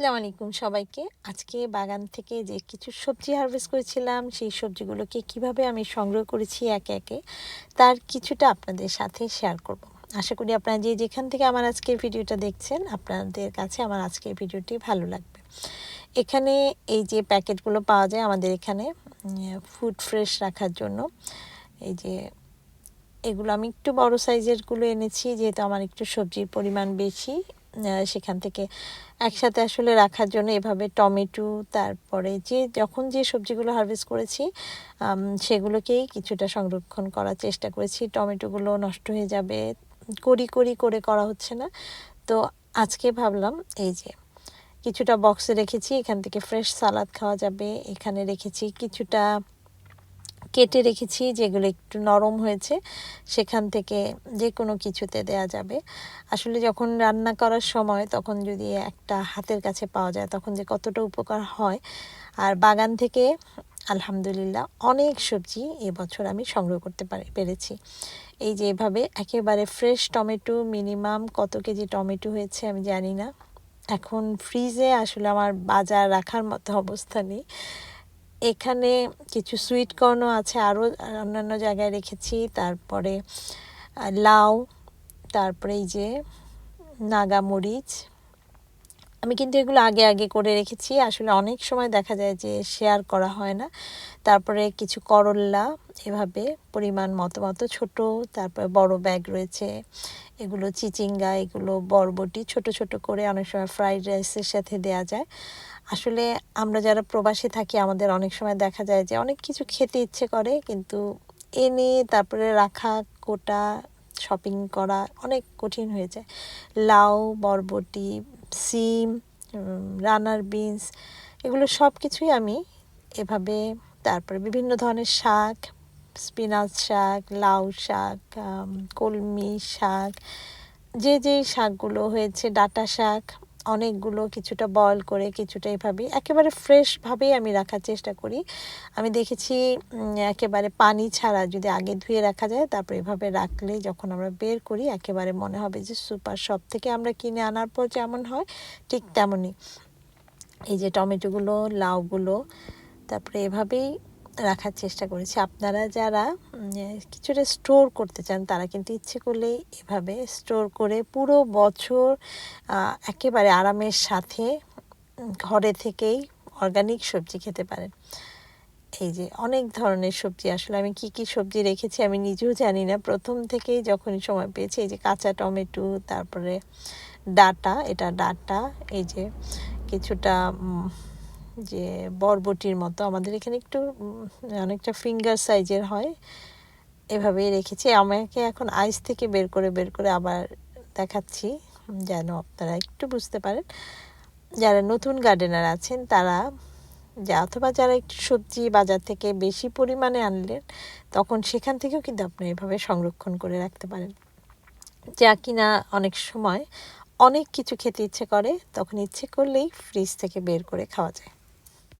আসসালামু আলাইকুম সবাইকে। আজকে বাগান থেকে যে কিছু সবজি হারভেস্ট করেছিলাম, সেই সবজিগুলোকে কীভাবে আমি সংগ্রহ করেছি একে একে, তার কিছুটা আপনাদের সাথে শেয়ার করব। আশা করি আপনারা যে যেখান থেকে আমার আজকের ভিডিওটা দেখছেন, আপনাদের কাছে আমার আজকের ভিডিওটি ভালো লাগবে। এখানে এই যে প্যাকেটগুলো পাওয়া যায় আমাদের এখানে ফুড ফ্রেশ রাখার জন্য, এই যে এগুলো আমি একটু বড় সাইজেরগুলো এনেছি, যেহেতু আমার একটু সবজির পরিমাণ বেশি। সেখান থেকে একসাথে আসলে রাখার জন্য এভাবে টমেটো, তারপরে যে যখন যে সবজিগুলো হারভেস্ট করেছি সেগুলোকেই কিছুটা সংরক্ষণ করার চেষ্টা করেছি। টমেটোগুলো নষ্ট হয়ে যাবে করি করি করে করা হচ্ছে না। তো আজকে ভাবলাম এই যে কিছুটা বক্সে রেখেছি, এখান থেকে ফ্রেশ সালাদ খাওয়া যাবে। এখানে রেখেছি কিছুটা কেটে রেখেছি, যেগুলো একটু নরম হয়েছে, সেখান থেকে যে কোনো কিছুতে দেয়া যাবে। আসলে যখন রান্না করার সময় তখন যদি একটা হাতের কাছে পাওয়া যায়, তখন যে কতটা উপকার হয়। আর বাগান থেকে আলহামদুলিল্লাহ অনেক সবজি এবছর আমি সংগ্রহ করতে পারি, পেরেছি। এই যে এভাবে একেবারে ফ্রেশ টমেটো মিনিমাম কত কেজি টমেটো হয়েছে আমি জানি না। এখন ফ্রিজে আসলে আমার বাজার রাখার মতো অবস্থা নেই। এখানে কিছু সুইট কর্নও আছে আরও অন্যান্য জায়গায় রেখেছি। তারপরে লাউ, তারপরে এই যে নাগামরিচ। আমি কিন্তু এগুলো আগে আগে করে রেখেছি। আসলে অনেক সময় দেখা যায় যে শেয়ার করা হয় না। তারপরে কিছু করল্লা এভাবে পরিমাণ মতো মতো ছোটো, তারপরে বড় ব্যাগ রয়েছে। এগুলো চিচিঙ্গা, এগুলো বরবটি, ছোট ছোট করে অনেক সময় ফ্রাইড রাইসের সাথে দেয়া যায়। আসলে আমরা যারা প্রবাসী থাকি, আমাদের অনেক সময় দেখা যায় যে অনেক কিছু খেতে ইচ্ছে করে, কিন্তু এনে তারপরে রাখা কোটা শপিং করা অনেক কঠিন হয়ে যায়। লাউ, বরবটি, সিম রানার বিনস, এগুলো সব কিছুই আমি এভাবে তারপরে বিভিন্ন ধরনের শাক স্পিনাচ শাক, লাউ শাক কলমি শাক, যে যে শাকগুলো হয়েছে, ডাটা শাক অনেকগুলো কিছুটা বয়ল করে কিছুটা এভাবে একেবারে ফ্রেশভাবেই আমি রাখার চেষ্টা করি। আমি দেখেছি একেবারে পানি ছাড়া যদি আগে ধুয়ে রাখা যায়, তারপর এভাবে রাখলে যখন আমরা বের করি, একেবারে মনে হবে যে সুপার শপ থেকে আমরা কিনে আনার পর যেমন হয়, ঠিক তেমনই। এই যে টমেটোগুলো, লাউগুলো, তারপরে এভাবেই রাখার চেষ্টা করেছি। আপনারা যারা কিছুটা স্টোর করতে চান, তারা কিন্তু ইচ্ছে করলেই এভাবে স্টোর করে পুরো বছর একেবারে আরামের সাথে ঘরে থেকেই অর্গানিক সবজি খেতে পারেন। এই যে অনেক ধরনের সবজি, আসলে আমি কি কি সবজি রেখেছি আমি নিজেও জানি না। প্রথম থেকেই যখনই সময় পেয়েছি, এই যে কাঁচা টমেটো, তারপরে ডাটা, এটা ডাটা, এই যে কিছুটা যে বরবটির মতো আমাদের এখানে একটু অনেকটা ফিঙ্গার সাইজের হয়। এভাবেই রেখেছি। আমাকে এখন আইস থেকে বের করে বের করে আবার দেখাচ্ছি, যেন আপনারা একটু বুঝতে পারেন। যারা নতুন গার্ডেনার আছেন, তারা যে, অথবা যারা একটু সবজি বাজার থেকে বেশি পরিমাণে আনলেন, তখন সেখান থেকেও কিন্তু আপনি এভাবে সংরক্ষণ করে রাখতে পারেন। যা কিনা অনেক সময় অনেক কিছু খেতে ইচ্ছে করে, তখন ইচ্ছে করলেই ফ্রিজ থেকে বের করে খাওয়া যায়।